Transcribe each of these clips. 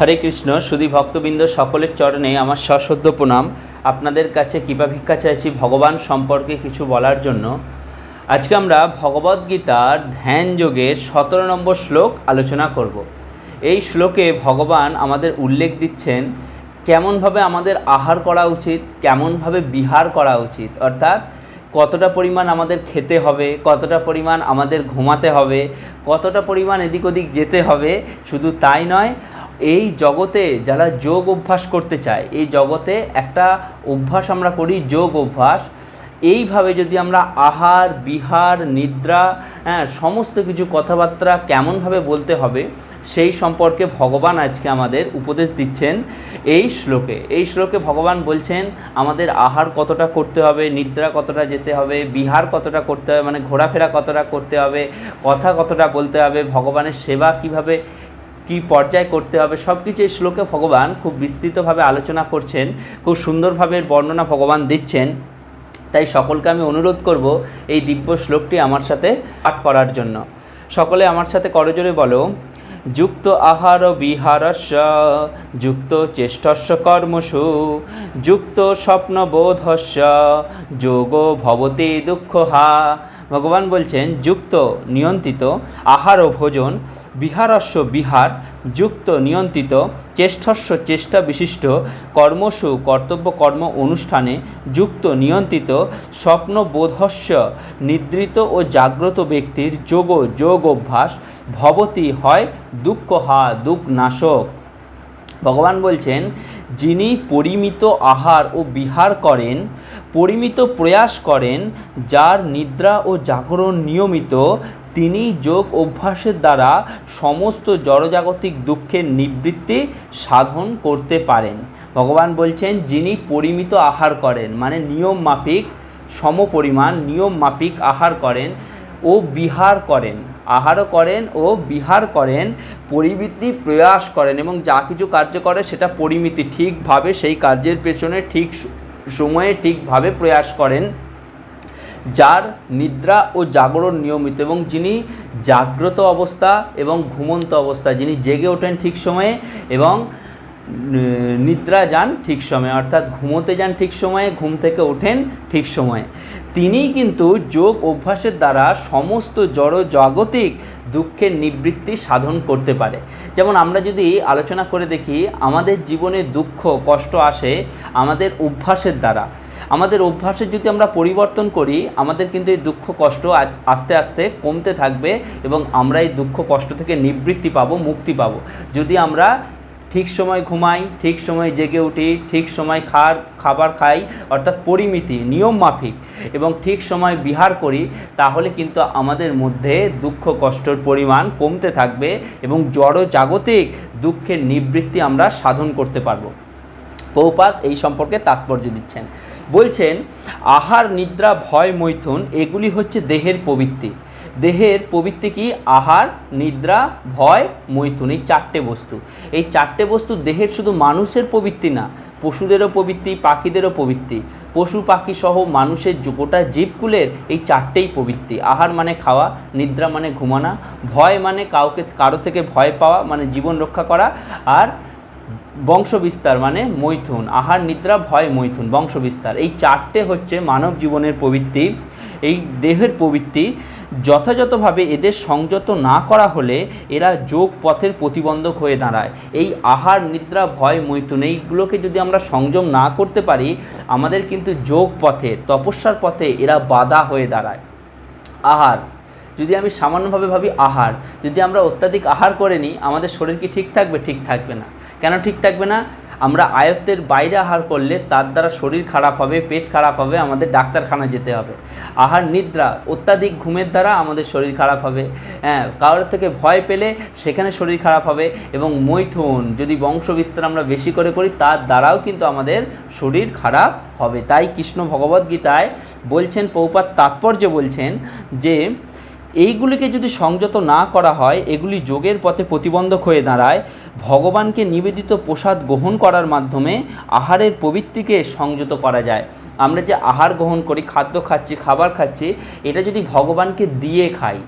হরে কৃষ্ণ, সুধী ভক্তবৃন্দ, সকলের চরণে আমার সশ্রদ্ধ প্রণাম। আপনাদের কাছে কৃপা ভিক্ষা চাইছি ভগবান সম্পর্কে কিছু বলার জন্য। আজকে আমরা ভগবদ্গীতার ধ্যান যোগের সতেরো নম্বর শ্লোক আলোচনা করব। এই শ্লোকে ভগবান আমাদের উল্লেখ দিচ্ছেন, কেমনভাবে আমাদের আহার করা উচিত, কেমনভাবে বিহার করা উচিত, অর্থাৎ কতটা পরিমাণ আমাদের খেতে হবে, কতটা পরিমাণ আমাদের ঘুমাতে হবে, কতটা পরিমাণ এদিক ওদিক যেতে হবে, শুধু তাই নয় এই জগতে যারা যোগ অভ্যাস করতে চায়, এই জগতে একটা অভ্যাস আমরা করি যোগ অভ্যাস। এইভাবে যদি আমরা আহার, বিহার, নিদ্রা হ্যাঁ সমস্ত কিছু কথাবার্তা কেমনভাবে বলতে হবে, সেই সম্পর্কে ভগবান আজকে আমাদের উপদেশ দিচ্ছেন এই শ্লোকে। এই শ্লোকে ভগবান বলছেন, আমাদের আহার কতটা করতে হবে, নিদ্রা কতটা যেতে হবে, বিহার কতটা করতে হবে মানে ঘোরাফেরা কতটা করতে হবে, কথা কতটা বলতে হবে, ভগবানের সেবা কীভাবে কি পর্যায় করতে হবে সব কিছু এই শ্লোকে ভগবান খুব বিস্তৃতভাবে আলোচনা করছেন, খুব সুন্দরভাবে বর্ণনা ভগবান দিচ্ছেন। তাই সকলকে আমি অনুরোধ করব এই দিব্য শ্লোকটি আমার সাথে পাঠ করার জন্য। সকলে আমার সাথে করজোরে বলো, যুক্ত আহার বিহারস্য, যুক্ত চেষ্টস্য কর্মসু, যুক্ত স্বপ্নবোধস্য, যোগ ভবতি দুঃখ হা ভগবান বলছেন, যুক্ত নিয়ন্ত্রিত আহার ও ভোজন, বিহারস্য বিহার, যুক্ত নিয়ন্ত্রিত চেষ্টস্য চেষ্টা বিশিষ্ট কর্মসু কর্তব্য কর্ম অনুষ্ঠানে, যুক্ত নিয়ন্ত্রিত স্বপ্নবোধস্য নিদ্রিত ও জাগ্রত ব্যক্তির যোগ যোগ অভ্যাস, ভবতি হয় দুঃখ হা দুঃখ নাশক ভগবান বলছেন, যিনি পরিমিত আহার ও বিহার করেন, পরিমিত প্রয়াস করেন, যার নিদ্রা ও জাগরণ নিয়মিত, তিনি যোগ অভ্যাসের দ্বারা সমস্ত জড়জাগতিক দুঃখের নিবৃত্তি সাধন করতে পারেন। ভগবান বলছেন, যিনি পরিমিত আহার করেন মানে নিয়ম মাফিক সমপরিমাণ নিয়ম মাফিক আহার করেন ও বিহার করেন। আহারও করেন ও বিহার করেন, পরিমিতি প্রয়াস করেন এবং যা কিছু কার্য করে সেটা পরিমিতি, ঠিকভাবে সেই কার্যের পেছনে ঠিক সময়ে ঠিকভাবে প্রয়াস করেন, যার নিদ্রা ও জাগরণ নিয়মিত এবং যিনি জাগ্রত অবস্থা এবং ঘুমন্ত অবস্থা, যিনি জেগে ওঠেন ঠিক সময়ে এবং নিদ্রা যান ঠিক সময়ে, অর্থাৎ ঘুমোতে যান ঠিক সময়ে, ঘুম থেকে ওঠেন ঠিক সময়ে। তিনি কিন্তু যোগ অভ্যাসের দ্বারা সমস্ত জড় জাগতিক দুঃখের নিবৃত্তি সাধন করতে পারে। যেমন আমরা যদি আলোচনা করে দেখি, আমাদের জীবনে দুঃখ, কষ্ট আসে আমাদের অভ্যাসের দ্বারা। আমাদের অভ্যাসের যদি আমরা পরিবর্তন করি, আমাদের কিন্তু এই দুঃখ, কষ্ট আস্তে আস্তে কমতে থাকবে এবং আমরা এই দুঃখ, কষ্ট থেকে নিবৃত্তি পাবো, মুক্তি পাবো। যদি আমরা ঠিক সময় ঘুমাই, ঠিক সময় জেগে উঠি, ঠিক সময় খার, খাবার খাই, অর্থাৎ পরিমিতি, নিয়ম মাফিক এবং ঠিক সময় বিহার করি, তাহলে কিন্তু আমাদের মধ্যে দুঃখ কষ্টর পরিমাণ কমতে থাকবে এবং জড় জাগতিক দুঃখের নিবৃত্তি আমরা সাধন করতে পারব। পৌপাত এই সম্পর্কে তাৎপর্য দিচ্ছেন। বলছেন, আহার, নিদ্রা, ভয়, মৈথুন, এগুলি হচ্ছে দেহের প্রবৃত্তি। দেহের প্রবৃত্তি কি? আহার, নিদ্রা, ভয়, মৈথুন, এই চারটে বস্তু। এই চারটে বস্তু দেহের শুধু মানুষের প্রবৃত্তি না, পশুদেরও প্রবৃত্তি, পাখিদেরও প্রবৃত্তি। পশু, পাখি সহ মানুষের গোটা জীবকুলের এই চারটেই প্রবৃত্তি। আহার মানে খাওয়া, নিদ্রা মানে ঘুমানা, ভয় মানে কাউকে, কারও থেকে ভয় পাওয়া মানে জীবন রক্ষা করা, আর বংশবিস্তার মানে মৈথুন। আহার, নিদ্রা, ভয়, মৈথুন, বংশবিস্তার। এই চারটে হচ্ছে মানব জীবনের প্রবৃত্তি। এই দেহের প্রবৃত্তি যথাযথভাবে এদের সংযত না করা হলে এরা যোগ পথের প্রতিবন্ধক হয়ে দাঁড়ায়। এই আহার, নিদ্রা, ভয়, মৈথুন, এইগুলোকে যদি আমরা সংযম না করতে পারি, আমাদের কিন্তু যোগ পথে তপস্যার পথে এরা বাধা হয়ে দাঁড়ায়। আহার, যদি আমি সামান্যভাবে ভাবি আহার, যদি আমরা অত্যাধিক আহার করে নিই, আমাদের শরীর কি ঠিক থাকবে? ঠিক থাকবে না। কেন ঠিক থাকবে না? আমরা আয়ত্তের বাইরে আহার করলে তার দ্বারা শরীর খারাপ হবে, পেট খারাপ হবে, আমাদের ডাক্তারখানা যেতে হবে। আহার নিদ্রা অত্যাধিক ঘুমের দ্বারা আমাদের শরীর খারাপ হবে। হ্যাঁ কারোর থেকে ভয় পেলে সেখানে শরীর খারাপ হবে এবং মৈথুন যদি বংশ বিস্তার আমরা বেশি করে করি, তার দ্বারাও কিন্তু আমাদের শরীর খারাপ হবে। তাই কৃষ্ণ ভগবদ্গীতায় বলছেন, পৌপাত তাৎপর্য বলছেন যে এইগুলিকে যদি সংযত না করা হয়, এগুলি যোগের পথে প্রতিবন্ধক হয়ে দাঁড়ায়। ভগবানকে নিবেদিত প্রসাদ গ্রহণ করার মাধ্যমে আহারের প্রবৃত্তিকে সংযত করা যায়। আমরা যে আহার গ্রহণ করি, খাদ্য খাচ্ছি, খাবার খাচ্ছি, এটা যদি ভগবানকে দিয়ে খাই,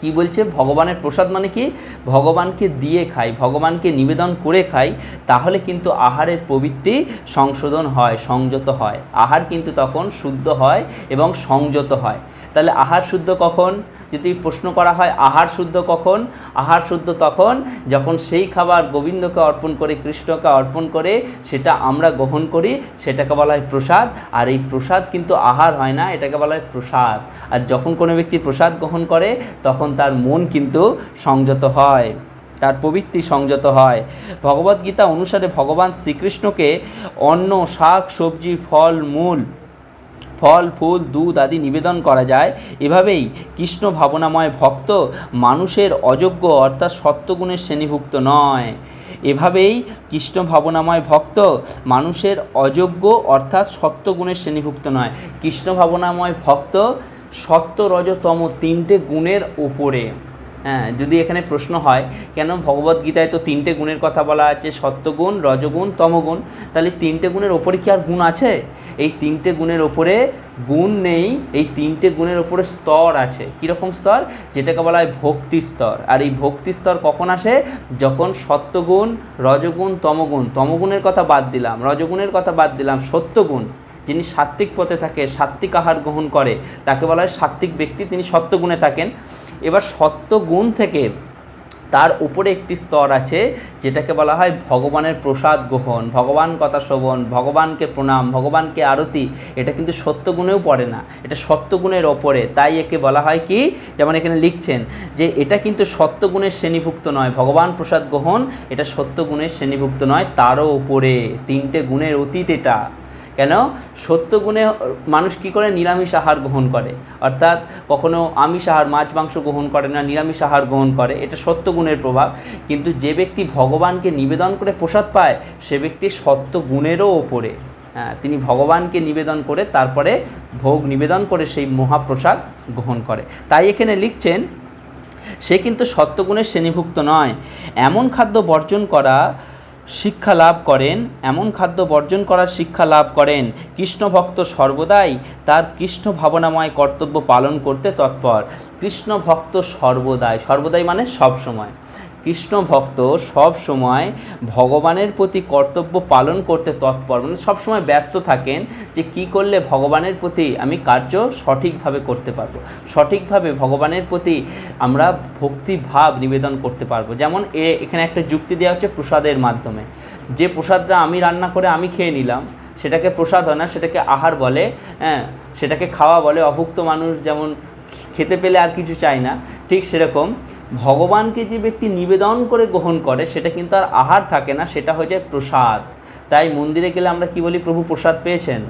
কি বলছে? ভগবানের প্রসাদ মানে কি? ভগবানকে দিয়ে খাই, ভগবানকে নিবেদন করে খাই, তাহলে কিন্তু আহারের প্রবৃত্তি সংশোধন হয়, সংযত হয়। আহার কিন্তু তখন শুদ্ধ হয় এবং সংযত হয়। তাহলে আহার শুদ্ধ কখন? যদি প্রশ্ন করা হয়, আহার শুদ্ধ কখন? আহার শুদ্ধ তখন যখন সেই খাবার গোবিন্দকে অর্পণ করে, কৃষ্ণকে অর্পণ করে, সেটা আমরা গ্রহণ করি, সেটাকে বলা হয় প্রসাদ। আর এই প্রসাদ কিন্তু আহার হয় না, এটাকে বলা হয় প্রসাদ। আর যখন কোনো ব্যক্তি প্রসাদ গ্রহণ করে, তখন তার মন কিন্তু সংযত হয়, তার প্রবৃত্তি সংযত হয়। ভগবদ্গীতা অনুসারে ভগবান শ্রীকৃষ্ণকে অন্ন, শাক, সবজি, ফল, মূল ফল, ফুল, দুধ আদি নিবেদন করা যায়। এভাবেই কৃষ্ণ ভাবনাময় ভক্ত মানুষের অযোগ্য অর্থাৎ সত্যগুণের শ্রেণীভুক্ত নয়। এভাবেই কৃষ্ণ ভাবনাময় ভক্ত মানুষের অযোগ্য অর্থাৎ সত্যগুণের শ্রেণীভুক্ত নয়। কৃষ্ণ ভাবনাময় ভক্ত সত্য রজতম তিনটে গুণের উপরে। হ্যাঁ যদি এখানে প্রশ্ন হয়, কেন ভগবদ্গীতায় তো তিনটে গুণের কথা বলা আছে, সত্যগুণ, রজগুণ, তমগুণ, তাহলে তিনটে গুণের ওপরে কি আর গুণ আছে? এই তিনটে গুণের ওপরে গুণ নেই, এই তিনটে গুণের ওপরে স্তর আছে। কীরকম স্তর? যেটাকে বলা হয় ভক্তি স্তর। আর এই ভক্তি স্তর কখন আসে? যখন সত্যগুণ, রজগুণ, তমগুণ, তমগুণের কথা বাদ দিলাম, রজগুণের কথা বাদ দিলাম, সত্যগুণ, যিনি সাত্ত্বিক পথে থাকে, সাত্ত্বিক আহার গ্রহণ করে, তাকে বলা হয় সাত্ত্বিক ব্যক্তি, তিনি সত্যগুণে থাকেন। এবার সত্যগুণ থেকে তার উপরে একটি স্তর আছে, যেটাকে বলা হয় ভগবানের প্রসাদ গ্রহণ, ভগবান কথা শ্রবণ ভগবানকে প্রণাম, ভগবানকে আরতি। এটা কিন্তু সত্যগুণেও পড়ে না, এটা সত্যগুণের ওপরে। তাই একে বলা হয় কি? যেমন এখানে লিখছেন যে এটা কিন্তু সত্যগুণের শ্রেণীভুক্ত নয়, ভগবান প্রসাদ গ্রহণ এটা সত্যগুণের শ্রেণীভুক্ত নয়, তারও ওপরে তিনটে গুণের অতীত এটা। কেন? সত্য গুণে মানুষ কী করে? নিরামিষ আহার গ্রহণ করে। অর্থাৎ কখনো আমিষ আহার, মাছ, মাংস গ্রহণ করে না, নিরামিষ আহার গ্রহণ করে। এটা সত্য গুণের প্রভাব। কিন্তু যে ব্যক্তি ভগবানকে নিবেদন করে প্রসাদ পায়, সে ব্যক্তি সত্য গুণেরও ওপরে। হ্যাঁ তিনি ভগবানকে নিবেদন করে, তারপরে ভোগ নিবেদন করে সেই মহাপ্রসাদ গ্রহণ করে। তাই এখানে লিখছেন, সে কিন্তু সত্যগুণের শ্রেণীভুক্ত নয়। এমন খাদ্য বর্জন করা শিক্ষা লাভ করেন, এমন খাদ্য বর্জন করার শিক্ষা লাভ করেন। কৃষ্ণ ভক্ত সর্বদাই তার কৃষ্ণ ভাবনাময় কর্তব্য পালন করতে তৎপর। কৃষ্ণ ভক্ত সর্বদাই সর্বদাই মানে সব সময় কৃষ্ণ ভক্ত সব সময় ভগবানের প্রতি কর্তব্য পালন করতে তৎপর। মানে সবসময় ব্যস্ত থাকেন যে কি করলে ভগবানের প্রতি আমি কার্য সঠিকভাবে করতে পারব। সঠিকভাবে ভগবানের প্রতি আমরা ভক্তি ভাব নিবেদন করতে পারব। যেমন এ, এখানে একটা যুক্তি দেওয়া হচ্ছে প্রসাদের মাধ্যমে। যে প্রসাদটা আমি রান্না করে আমি খেয়ে নিলাম, সেটাকে প্রসাদ হয় না, সেটাকে আহার বলে হ্যাঁ সেটাকে খাওয়া বলে। অভুক্ত মানুষ যেমন খেতে পেলে আর কিছু চায় না, ঠিক সেরকম ভগবানকে যে ব্যক্তি নিবেদন করে গ্রহণ করে, সেটা কিন্তু আর আহার থাকে না, সেটা হয়ে যায় প্রসাদ। তাই মন্দিরে গেলে আমরা কি বলি, প্রভু প্রসাদ পেয়েছেন?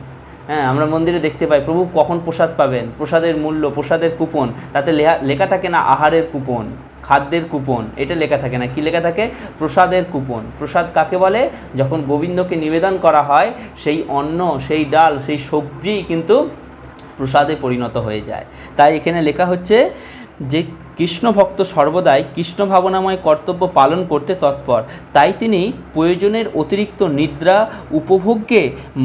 হ্যাঁ আমরা মন্দিরে দেখতে পাই, প্রভু কখন প্রসাদ পাবেন? প্রসাদের মূল্য, প্রসাদের কুপন। তাতে লেখা থাকে না আহারের কুপন, খাদ্যের কুপন, এটা লেখা থাকে না। কি লেখা থাকে? প্রসাদের কুপন। প্রসাদ কাকে বলে? যখন গোবিন্দকে নিবেদন করা হয়, সেই অন্ন, সেই ডাল, সেই সবজি কিন্তু প্রসাদে পরিণত হয়ে যায়। তাই এখানে লেখা হচ্ছে যে কৃষ্ণ ভক্ত সর্বদাই কৃষ্ণ ভাবনাময় কর্তব্য পালন করতে তৎপর। তাই তিনি প্রয়োজনের অতিরিক্ত নিদ্রা উপভোগকে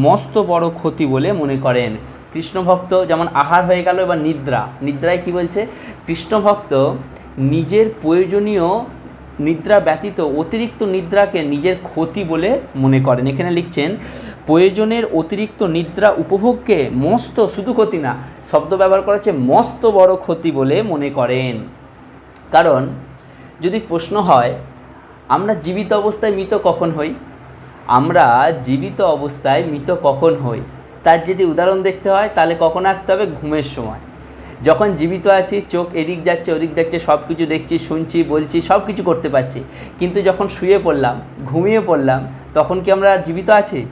মস্ত বড় ক্ষতি বলে মনে করেন। কৃষ্ণ ভক্ত যেমন আহার হয়ে গেল এবার নিদ্রা। নিদ্রায় কি বলছে? কৃষ্ণ ভক্ত নিজের প্রয়োজনীয় নিদ্রা ব্যতীত অতিরিক্ত নিদ্রাকে নিজের ক্ষতি বলে মনে করেন। এখানে লিখছেন, প্রয়োজনের অতিরিক্ত নিদ্রা উপভোগকে মস্ত, শুধু ক্ষতি না, শব্দ ব্যবহার করা হচ্ছে মস্ত বড় ক্ষতি বলে মনে করেন। কারণ যদি প্রশ্ন হয়, আমরা জীবিত অবস্থায় মৃত কখন হই? আমরা জীবিত অবস্থায় মৃত কখন হই? তার যদি উদাহরণ দেখতে হয়, তাহলে কখন আসতে হবে? ঘুমের সময়। যখন জীবিত আছি, চোখ এদিক যাচ্ছে, ওদিক যাচ্ছে সব কিছু দেখছি, শুনছি, বলছি সব কিছু করতে পারছি। কিন্তু যখন শুয়ে পড়লাম, ঘুমিয়ে পড়লাম, তখন কি আমরা জীবিত আছি?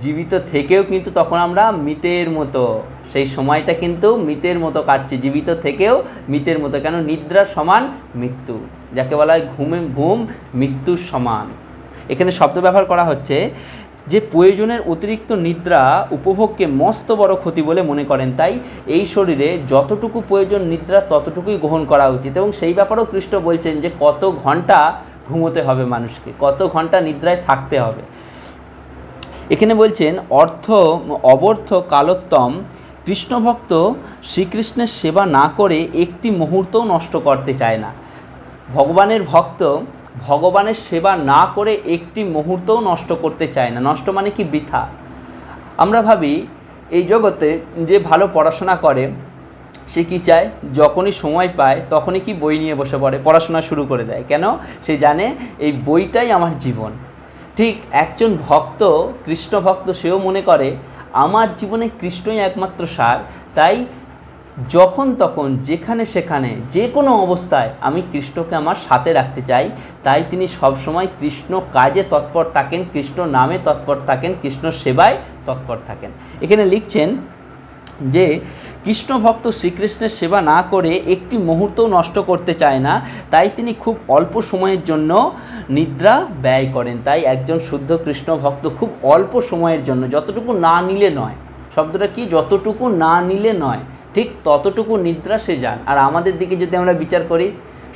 জীবিত থেকেও কিন্তু তখন আমরা মৃতের মতো। সেই সময়টা কিন্তু মৃতের মতো কাটছে, জীবিত থেকেও মৃতের মতো, কেন নিদ্রা সমান মৃত্যু, যাকে বলা হয় ঘুমে, ঘুম মৃত্যুর সমান। এখানে শব্দ ব্যবহার করা হচ্ছে যে প্রয়োজনের অতিরিক্ত নিদ্রা উপভোগকে মস্ত বড় ক্ষতি বলে মনে করেন, তাই এই শরীরে যতটুকু প্রয়োজন নিদ্রা ততটুকুই গ্রহণ করা উচিত এবং সেই ব্যাপারেও কৃষ্ণ বলছেন যে কত ঘণ্টা ঘুমোতে হবে মানুষকে, কত ঘণ্টা নিদ্রায় থাকতে হবে। এখানে বলছেন, অর্থ, অবর্থ কালোত্তম কৃষ্ণভক্ত শ্রীকৃষ্ণের সেবা না করে একটি মুহূর্তও নষ্ট করতে চায় না। ভগবানের ভক্ত ভগবানের সেবা না করে একটি মুহূর্তও নষ্ট করতে চায় না। নষ্ট মানে কি? বৃথা। আমরা ভাবি, এই জগতে যে ভালো পড়াশোনা করে, সে কি চায়? যখনই সময় পায়, তখনই কি বই নিয়ে বসে পড়ে, পড়াশোনা শুরু করে দেয়। কেন? সে জানে এই বইটাই আমার জীবন। ঠিক একজন ভক্ত কৃষ্ণ ভক্ত সেও মনে করে আমার জীবনে কৃষ্ণই একমাত্র সার। তাই যখন তখন, যেখানে সেখানে, যে কোনো অবস্থায় আমি কৃষ্ণকে আমার সাথে রাখতে চাই। তাই তিনি সবসময় কৃষ্ণ কাজে তৎপর থাকেন, কৃষ্ণ নামে তৎপর থাকেন, কৃষ্ণ সেবায় তৎপর থাকেন। এখানে লিখছেন যে কৃষ্ণ ভক্ত শ্রীকৃষ্ণের সেবা না করে একটি মুহূর্তও নষ্ট করতে চায় না, তাই তিনি খুব অল্প সময়ের জন্য নিদ্রা ব্যয় করেন। তাই একজন শুদ্ধ কৃষ্ণ ভক্ত খুব অল্প সময়ের জন্য, যতটুকু না নিলে নয়, শব্দটা কি? যতটুকু না নিলে নয়, ঠিক ততটুকু নিদ্রা সে যান। আর আমাদের দিকে যদি আমরা বিচার করি,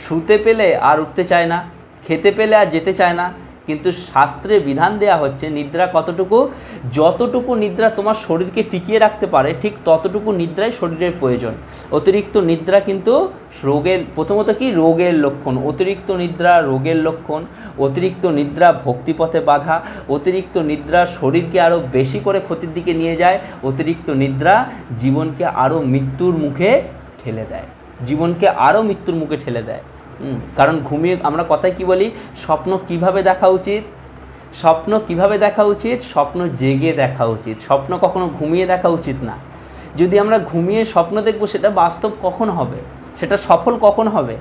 শুতে পেলে আর উঠতে চায় না, খেতে পেলে আর যেতে চায় না কিন্তু শাস্ত্রে বিধান দেয়া হচ্ছে নিদ্রা কতটুকু? যতটুকু নিদ্রা তোমার শরীরকে টিকিয়ে রাখতে পারে, ঠিক ততটুকু নিদ্রাই শরীরের প্রয়োজন। অতিরিক্ত নিদ্রা কিন্তু রোগের, প্রথমত কি? রোগের লক্ষণ। অতিরিক্ত নিদ্রা রোগের লক্ষণ। অতিরিক্ত নিদ্রা ভক্তিপথে বাধা। অতিরিক্ত নিদ্রা শরীরকে আরও বেশি করে ক্ষতির দিকে নিয়ে যায়। অতিরিক্ত নিদ্রা জীবনকে আরও মৃত্যুর মুখে ঠেলে দেয়। জীবনকে আরও মৃত্যুর মুখে ঠেলে দেয়। কারণ ঘুমিয়ে আমরা কথায় কি বলি? স্বপ্ন কীভাবে দেখা উচিত? স্বপ্ন কীভাবে দেখা উচিত? স্বপ্ন জেগে দেখা উচিত। স্বপ্ন কখনো ঘুমিয়ে দেখা উচিত না। যদি আমরা ঘুমিয়ে স্বপ্ন দেখব, সেটা বাস্তব কখন হবে? সেটা সফল কখন হবে?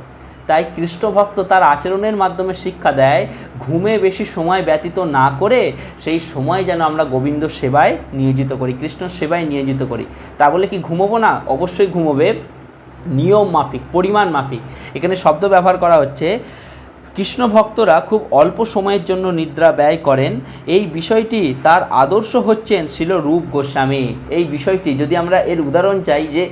তাই কৃষ্ণ ভক্ত তার আচরণের মাধ্যমে শিক্ষা দেয়, ঘুমে বেশি সময় ব্যতীত না করে সেই সময় যেন আমরা গোবিন্দ সেবায় নিয়োজিত করি, কৃষ্ণ সেবায় নিয়োজিত করি। তা বলে কি ঘুমোবো না? অবশ্যই ঘুমোবে। নিয়ম মাফিক, পরিমাণ মাফিক। এখানে শব্দ ব্যবহার করা হচ্ছে, কৃষ্ণ ভক্তরা খুব অল্প সময়ের জন্য নিদ্রা ব্যয় করেন। এই বিষয়টি তার আদর্শ হচ্ছেন শিল রূপ গোস্বামী। এই বিষয়টি যদি আমরা এর উদাহরণ চাই যে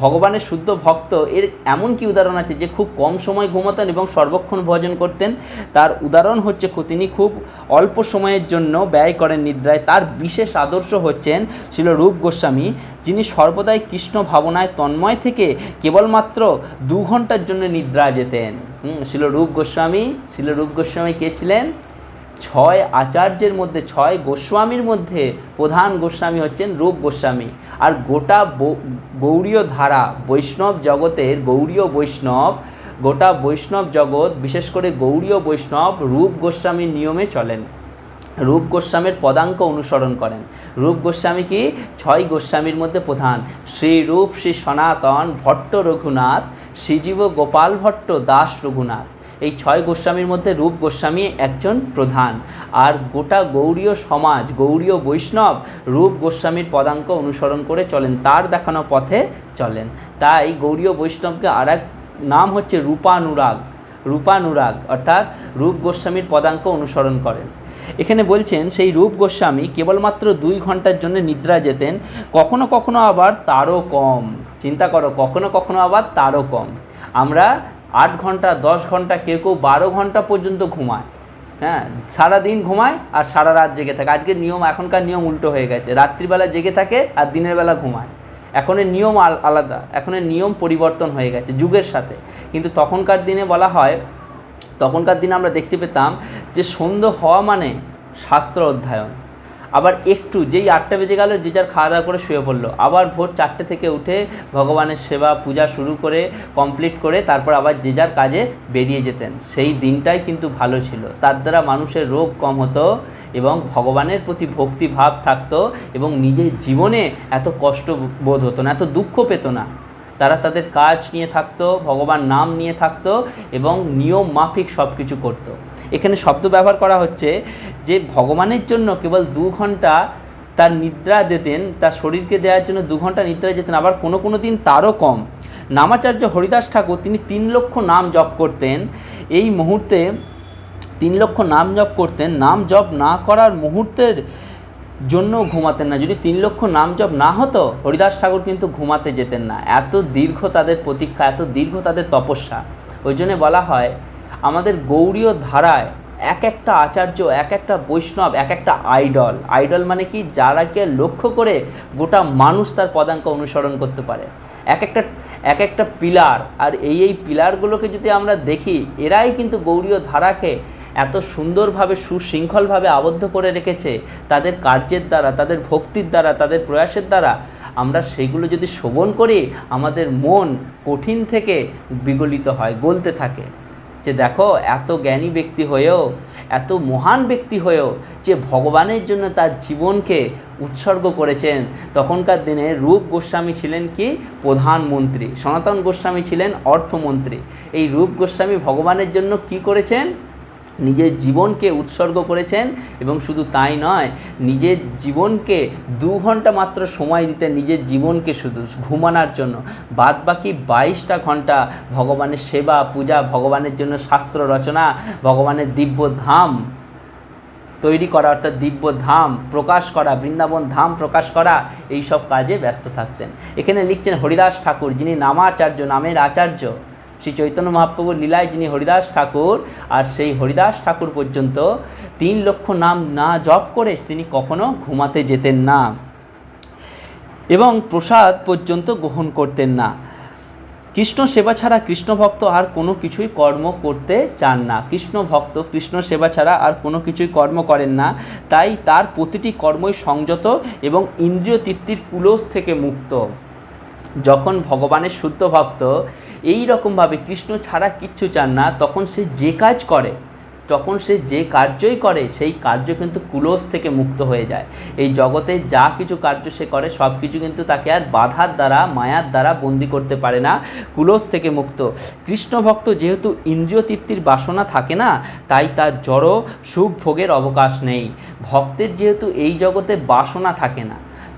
ভগবানের শুদ্ধ ভক্ত, এর এমন কি উদাহরণ আছে যে খুব কম সময় ঘুমাতেন এবং সর্বক্ষণ ভজন করতেন? তার উদাহরণ হচ্ছে তিনি খুব অল্প সময়ের জন্য ব্যয় করেন নিদ্রায়। তার বিশেষ আদর্শ হচ্ছেন ছিল রূপ গোস্বামী, যিনি সর্বদাই কৃষ্ণ ভাবনায় তন্ময় থেকে কেবলমাত্র দু ঘণ্টার জন্য নিদ্রা যেতেন। ছিল রূপ গোস্বামী ছিল রূপ গোস্বামী কে ছিলেন? ছয় আচার্যের মধ্যে, ছয় গোস্বামীর মধ্যে প্রধান গোস্বামী হচ্ছেন রূপ গোস্বামী। আর গোটা গৌড়ীয় ধারা বৈষ্ণব জগতের গৌড়ীয় বৈষ্ণব, গোটা বৈষ্ণব জগৎ, বিশেষ করে গৌড়ীয় বৈষ্ণব রূপ গোস্বামীর নিয়মে চলেন। রূপ গোস্বামীর পদাঙ্ক অনুসরণ করেন। রূপ গোস্বামী কি? ছয় গোস্বামীর মধ্যে প্রধান। শ্রী রূপ শ্রী সনাতন ভট্ট রঘুনাথ, শ্রীজীব গোপাল ভট্ট দাস রঘুনাথ। এই ছয় গোস্বামীর মধ্যে রূপ গোস্বামী একজন প্রধান। আর গোটা গৌরীয় সমাজ, গৌরীয় বৈষ্ণব রূপ গোস্বামীর পদাঙ্ক অনুসরণ করে চলেন, তার দেখানো পথে চলেন। তাই গৌরীয় বৈষ্ণবকে আর নাম হচ্ছে রূপানুরাগ রূপানুরাগ, অর্থাৎ রূপ গোস্বামীর পদাঙ্ক অনুসরণ করেন। এখানে বলছেন, সেই রূপ গোস্বামী কেবলমাত্র দুই ঘণ্টার জন্য নিদ্রা যেতেন, কখনো কখনো আবার তারও কম। চিন্তা করো, কখনো কখনো আবার তারও কম। আমরা আট ঘণ্টা, দশ ঘণ্টা, কেউ কেউ বারো ঘণ্টা পর্যন্ত ঘুমায়। হ্যাঁ সারা দিন ঘুমায় আর সারা রাত জেগে থাকে। আজকের নিয়ম, এখনকার নিয়ম উল্টো হয়ে গেছে। রাত্রিবেলা জেগে থাকে আর দিনের বেলা ঘুমায়। এখনের নিয়ম আল- আলাদা। এখনের নিয়ম পরিবর্তন হয়ে গেছে যুগের সাথে। কিন্তু তখনকার দিনে বলা হয়, তখনকার দিনে আমরা দেখতে পেতাম যে সন্ধ্যে হওয়া মানে শাস্ত্র অধ্যয়ন। আবার একটু, যেই আটটা বেজে গেল, যে যার খাওয়া দাওয়া করে শুয়ে পড়ল। আবার ভোর চারটে থেকে উঠে ভগবানের সেবা, পূজা শুরু করে কমপ্লিট করে, তারপর আবার যে যার কাজে বেরিয়ে যেতেন। সেই দিনটাই কিন্তু ভালো ছিল। তার দ্বারা মানুষের রোগ কম হতো এবং ভগবানের প্রতি ভক্তি ভাব থাকতো এবং নিজের জীবনে এত কষ্ট বোধ হতো না, এত দুঃখ পেত না। তারা তাদের কাজ নিয়ে থাকতো, ভগবান নাম নিয়ে থাকতো এবং নিয়ম মাফিক সব কিছু করতো। এখানে শব্দ ব্যবহার করা হচ্ছে যে ভগবানের জন্য কেবল দু ঘণ্টা তার নিদ্রা দিতেন তার শরীরকে দেওয়ার জন্য দু ঘণ্টা নিদ্রা যেতেন, আবার কোনো কোনো দিন তারও কম। নামাচার্য হরিদাস ঠাকুর, তিনি তিন লক্ষ নাম জপ করতেন। এই মুহূর্তে তিন লক্ষ নাম জপ করতেন। নাম জপ না করার মুহূর্তের জন্য ঘুমাতেন না। যদি তিন লক্ষ নাম জপ না হতো, হরিদাস ঠাকুর কিন্তু ঘুমাতে যেতেন না। এত দীর্ঘ তাদের প্রতীক্ষা, এত দীর্ঘ তাদের তপস্যা। ওই জন্যে বলা হয়, আমাদের গৌরীয় ধারায় এক একটা আচার্য, এক একটা বৈষ্ণব, এক একটা আইডল। আইডল মানে কি? যারাকে লক্ষ্য করে গোটা মানুষ তার পদাঙ্ক অনুসরণ করতে পারে। এক একটা এক একটা পিলার। আর এই এই পিলারগুলোকে যদি আমরা দেখি, এরাই কিন্তু গৌরীয় ধারাকে এত সুন্দরভাবে, সুশৃঙ্খলভাবে আবদ্ধ করে রেখেছে তাদের কার্যের দ্বারা, তাদের ভক্তির দ্বারা, তাদের প্রয়াসের দ্বারা। আমরা সেগুলো যদি শোভন করি, আমাদের মন কঠিন থেকে বিগলিত হয়, গলতে থাকে। যে দেখো, এত জ্ঞানী ব্যক্তি হয়েও, এত মহান ব্যক্তি হয়েও যে ভগবানের জন্য তার জীবনকে উৎসর্গ করেছেন, তখনকার দিনে রূপ গোস্বামী ছিলেন কি? প্রধানমন্ত্রী সনাতন গোস্বামী ছিলেন অর্থমন্ত্রী। এই রূপ গোস্বামী ভগবানের জন্য কি করেছেন? নিজের জীবনকে উৎসর্গ করেছেন এবং শুধু তাই নয়, নিজের জীবনকে দু ঘণ্টা মাত্র সময় দিতেন নিজের জীবনকে শুধু ঘুমানোর জন্য বাদ বাকি বাইশটা ঘণ্টা ভগবানের সেবা, পূজা, ভগবানের জন্য শাস্ত্র রচনা, ভগবানের দিব্য ধাম তৈরি করা, অর্থাৎ দিব্য ধাম প্রকাশ করা, বৃন্দাবন ধাম প্রকাশ করা এই সব কাজে ব্যস্ত থাকতেন। এখানে লিখছেন হরিদাস ঠাকুর, যিনি নামাচার্য, নামের আচার্য। শ্রী চৈতন্য মহাপ্রভুর লীলায় যিনি হরিদাস ঠাকুর আর সেই হরিদাস ঠাকুর পর্যন্ত তিন লক্ষ নাম না জপ করে তিনি কখনো ঘুমাতে যেতেন না এবং প্রসাদ পর্যন্ত গ্রহণ করতেন না। কৃষ্ণ সেবা ছাড়া কৃষ্ণ ভক্ত আর কোনো কিছুই কর্ম করতে চান না। কৃষ্ণ ভক্ত, কৃষ্ণ সেবা ছাড়া আর কোনো কিছুই কর্ম করেন না। তাই তার প্রতিটি কর্মই সংযত এবং ইন্দ্রিয় তৃপ্তির কুলস থেকে মুক্ত। যখন ভগবানের শুদ্ধ ভক্ত এই রকমভাবে কৃষ্ণ ছাড়া কিচ্ছু চান না, তখন সে যে কাজ করে, তখন সে যে কার্যই করে, সেই কার্য কিন্তু কুলস থেকে মুক্ত হয়ে যায়। এই জগতে যা কিছু কার্য সে করে, সব কিছু কিন্তু তাকে আর বাধার দ্বারা, মায়ার দ্বারা বন্দি করতে পারে না, কুলস থেকে মুক্ত। কৃষ্ণ ভক্ত যেহেতু ইন্দ্রিয় তৃপ্তির বাসনা থাকে না, তাই তার জড় সুখ ভোগের অবকাশ নেই। ভক্তের যেহেতু এই জগতে বাসনা থাকে না,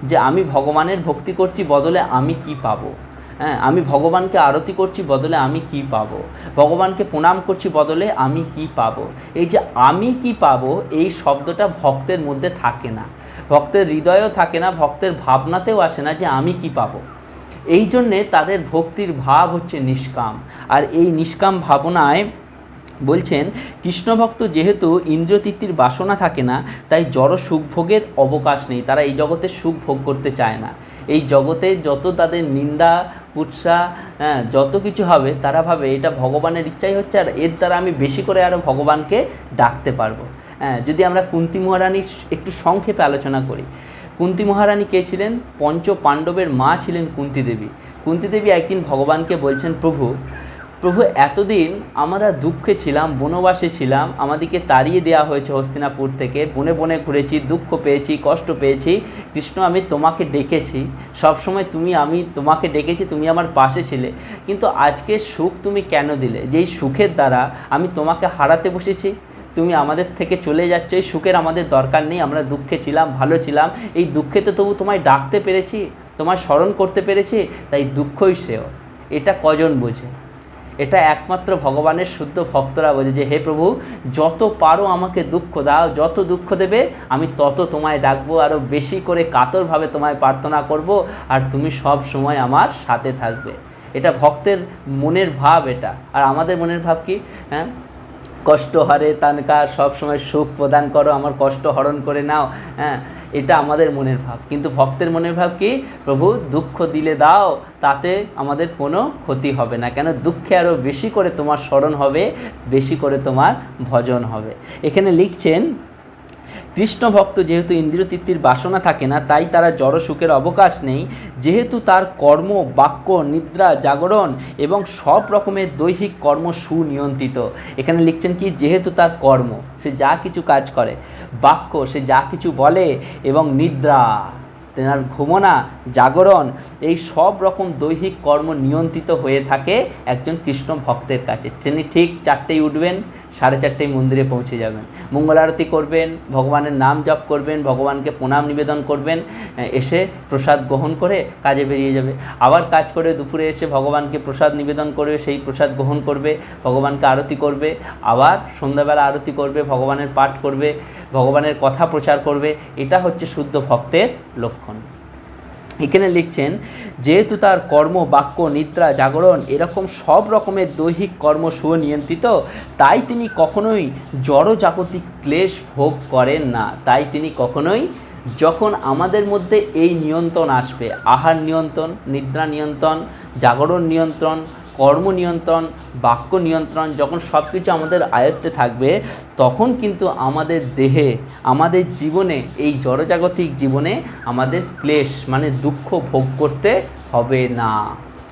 যে আমি ভগবানের ভক্তি করছি বদলে আমি কি পাবো? হ্যাঁ আমি ভগবানকে আরতি করছি বদলে আমি কি পাবো? ভগবানকে প্রণাম করছি বদলে আমি কি পাবো? এই যে আমি কি পাবো, এই শব্দটা ভক্তের মধ্যে থাকে না। ভক্তের হৃদয়েও থাকে না, ভক্তের ভাবনাতেও আসে না যে আমি কি পাবো। এই জন্যে তাদের ভক্তির ভাব হচ্ছে নিষ্কাম। আর এই নিষ্কাম ভাবনায় বলছেন, কৃষ্ণভক্ত যেহেতু ইন্দ্রতৃপ্তির বাসনা থাকে না, তাই জড় সুখভোগের অবকাশ নেই। তারা এই জগতে সুখ ভোগ করতে চায় না। এই জগতে যত তাদের নিন্দা কুৎসা হ্যাঁ যত কিছু হবে, তারা ভাবে এটা ভগবানের ইচ্ছাই হচ্ছে আর এর দ্বারা আমি বেশি করে আরও ভগবানকে ডাকতে পারব। হ্যাঁ যদি আমরা কুন্তি মহারানীর একটু সংক্ষেপে আলোচনা করি। কুন্তি মহারানী কে ছিলেন? পঞ্চ পাণ্ডবের মা ছিলেন কুন্তি দেবী। কুন্তি দেবী একদিন ভগবানকে বলছেন, প্রভু প্রভু, এতদিন আমরা দুঃখে ছিলাম, বনবাসে ছিলাম, আমাদেরকে তাড়িয়ে দেওয়া হয়েছে হস্তিনাপুর থেকে। বনে বনে ঘুরেছি, দুঃখ পেয়েছি, কষ্ট পেয়েছি। কৃষ্ণ, আমি তোমাকে ডেকেছি। সবসময় তুমি, আমি তোমাকে ডেকেছি, তুমি আমার পাশে ছিলে। কিন্তু আজকে সুখ তুমি কেন দিলে? যেই সুখের দ্বারা আমি তোমাকে হারাতে বসেছি, তুমি আমাদের থেকে চলে যাচ্ছ, এই সুখের আমাদের দরকার নেই, আমরা দুঃখে ছিলাম, ভালো ছিলাম। এই দুঃখে তো তবু তোমায় ডাকতে পেরেছি, তোমায় স্মরণ করতে পেরেছি, তাই দুঃখই সেও এটা কজন বোঝে? এটা একমাত্র ভগবানের শুদ্ধ ভক্তরা বোঝে যে, হে প্রভু, যত পারো আমাকে দুঃখ দাও, যত দুঃখ দেবে, আমি তত তোমায় ডাকবো আরও বেশি করে কাতরভাবে তোমায় প্রার্থনা করব, আর তুমি সব সময় আমার সাথে থাকবে। এটা ভক্তের মনের ভাব এটা। আর আমাদের মনের ভাব কি? হ্যাঁ? কষ্ট হরে তানকা, সব সময় সুখ প্রদান করো, আমার কষ্ট হরণ করে নাও। হ্যাঁ? এটা আমাদের মনের ভাব। কিন্তু ভক্তের মনের ভাব কি? প্রভু, দুঃখ দিলে দাও, তাতে আমাদের কোনো ক্ষতি হবে না। কেন? দুঃখে আরও বেশি করে তোমার স্মরণ হবে, বেশি করে তোমার ভজন হবে। এখানে লিখছেন কৃষ্ণ ভক্ত যেহেতু ইন্দ্রিয় তৃপ্তির বাসনা থাকে না, তাই তারা জড় সুখের অবকাশ নেই। যেহেতু তার কর্ম, বাক্য, নিদ্রা, জাগরণ এবং সব রকমের দৈহিক কর্ম সুনিয়ন্ত্রিত। এখানে লিখছেন কি, যেহেতু তার কর্ম, সে যা কিছু কাজ করে, বাক্য, সে যা কিছু বলে এবং নিদ্রা, তেনার ঘুমনা, জাগরণ, এই সব রকম দৈহিক কর্ম নিয়ন্ত্রিত হয়ে থাকে একজন কৃষ্ণ ভক্তের কাছে। তিনি ঠিক চারটেই উঠবেন সাড়ে চারটেই মন্দিরে পৌঁছে যাবেন। মঙ্গল আরতি করবেন, ভগবানের নাম জপ করবেন, ভগবানকে প্রণাম নিবেদন করবেন এসে প্রসাদ গ্রহণ করে কাজে বেরিয়ে যাবে। আবার কাজ করে দুপুরে এসে ভগবানকে প্রসাদ নিবেদন করবে, সেই প্রসাদ গ্রহণ করবে, ভগবানকে আরতি করবে, আবার সন্ধ্যাবেলা আরতি করবে, ভগবানের পাঠ করবে, ভগবানের কথা প্রচার করবে, এটা হচ্ছে শুদ্ধ ভক্তের লক্ষণ। এখানে লিখছেন, যেহেতু তার কর্ম, বাক্য, নিদ্রা, জাগরণ এরকম সব রকমের দৈহিক কর্ম সুনিয়ন্ত্রিত, তাই তিনি কখনোই জড়জাগতিক ক্লেশ ভোগ করেন না। তাই তিনি কখনোই যখন আমাদের মধ্যে এই নিয়ন্ত্রণ আসবে, আহার নিয়ন্ত্রণ, নিদ্রা নিয়ন্ত্রণ, জাগরণ নিয়ন্ত্রণ কর্ম নিয়ন্ত্রণ বাক্য নিয়ন্ত্রণ যখন সব কিছু আমাদের আয়ত্তে থাকবে তখন কিন্তু আমাদের দেহে আমাদের জীবনে এই জড়জাগতিক জীবনে আমাদের ক্লেশ মানে দুঃখ ভোগ করতে হবে না।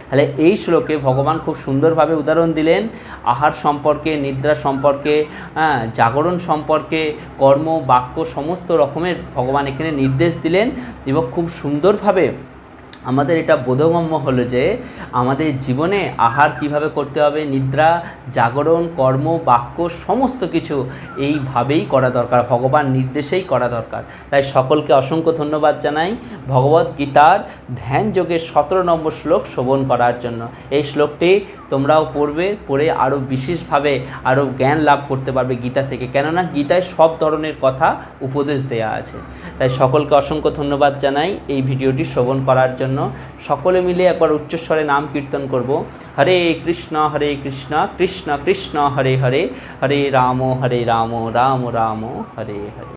তাহলে এই শ্লোকে ভগবান খুব সুন্দরভাবে উদাহরণ দিলেন আহার সম্পর্কে নিদ্রা সম্পর্কে হ্যাঁ, জাগরণ সম্পর্কে কর্ম বাক্য সমস্ত রকমের ভগবান এখানে নির্দেশ দিলেন এবং খুব সুন্দরভাবে আমাদের এটা বোধগম্য হলো যে আমাদের জীবনে আহার কীভাবে করতে হবে, নিদ্রা, জাগরণ, কর্ম, বাক্য, সমস্ত কিছু এইভাবেই করা দরকার, ভগবান নির্দেশেই করা দরকার। তাই সকলকে অসংখ্য ধন্যবাদ জানাই ভগবত গীতার ধ্যান যোগের সতেরো নম্বর শ্লোক শোভন করার জন্য। এই শ্লোকটি তোমরাও পড়বে, পড়ে আরও বিশেষভাবে আরও জ্ঞান লাভ করতে পারবে গীতা থেকে। কেননা গীতায় সব ধরনের কথা উপদেশ দেয়া আছে। তাই সকলকে অসংখ্য ধন্যবাদ জানাই এই ভিডিওটি শ্রবণ করার জন্য। সকলে মিলে একবার উচ্চস্বরে নাম কীর্তন করব। হরে কৃষ্ণ হরে কৃষ্ণ কৃষ্ণ কৃষ্ণ, হরে হরে। হরে রাম হরে রাম রাম রাম, হরে হরে।